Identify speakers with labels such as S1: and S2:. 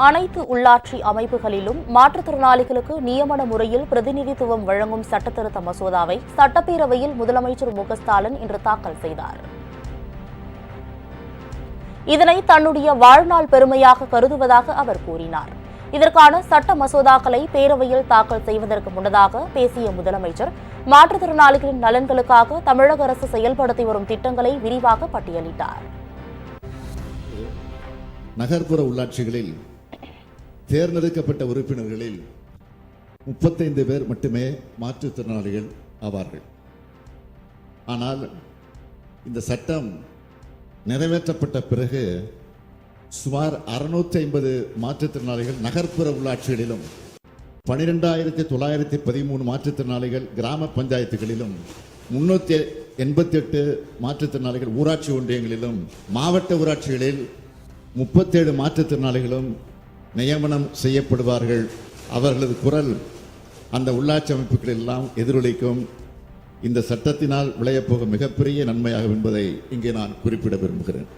S1: அனைத்து உள்ளாட்சி அமைப்புகளிலும் மாற்றுத்திறனாளிகளுக்கு நியமன முறையில் பிரதிநிதித்துவம் வழங்கும் சட்டத்திருத்த மசோதாவை சட்டப்பேரவையில் முதலமைச்சர் மு ஸ்டாலின் இன்று தாக்கல் செய்தார். இதனை தன்னுடைய வாழ்நாள் பெருமையாக கருதுவதாக அவர் கூறினார். இதற்கான சட்ட மசோதாக்களை பேரவையில் தாக்கல் செய்வதற்கு முன்னதாக பேசிய முதலமைச்சர் மாற்றுத்திறனாளிகளின் நலன்களுக்காக தமிழக அரசு செயல்படுத்தி வரும் திட்டங்களை விரிவாக பட்டியலிட்டார்.
S2: நகர்ப்புற உள்ளாட்சிகளில் தேர்ந்தெடுக்கப்பட்ட உறுப்பினர்களில் முப்பத்தைந்து பேர் மட்டுமே மாற்றுத்திறனாளிகள் ஆவார்கள். ஆனால் இந்த சட்டம் நிறைவேற்றப்பட்ட பிறகு சுமார் அறுநூற்றி ஐம்பது மாற்றுத்திறனாளிகள் நகர்ப்புற உள்ளாட்சிகளிலும் பனிரெண்டாயிரத்தி தொள்ளாயிரத்தி பதிமூணு மாற்றுத்திறனாளிகள் கிராம பஞ்சாயத்துகளிலும் முன்னூற்றி எண்பத்தி எட்டு மாற்றுத்திறனாளிகள் ஊராட்சி ஒன்றியங்களிலும் மாவட்ட ஊராட்சிகளில் முப்பத்தேழு மாற்றுத்திறனாளிகளும் நியமனம் செய்யப்படுவார்கள். அவர்களது குரல் அந்த உள்ளாட்சி அமைப்புகள் எல்லாம் எதிரொலிக்கும். இந்த சட்டத்தினால் விளையப்போகும் மிகப்பெரிய நன்மையாகும் என்பதை இங்கே நான் குறிப்பிட விரும்புகிறேன்.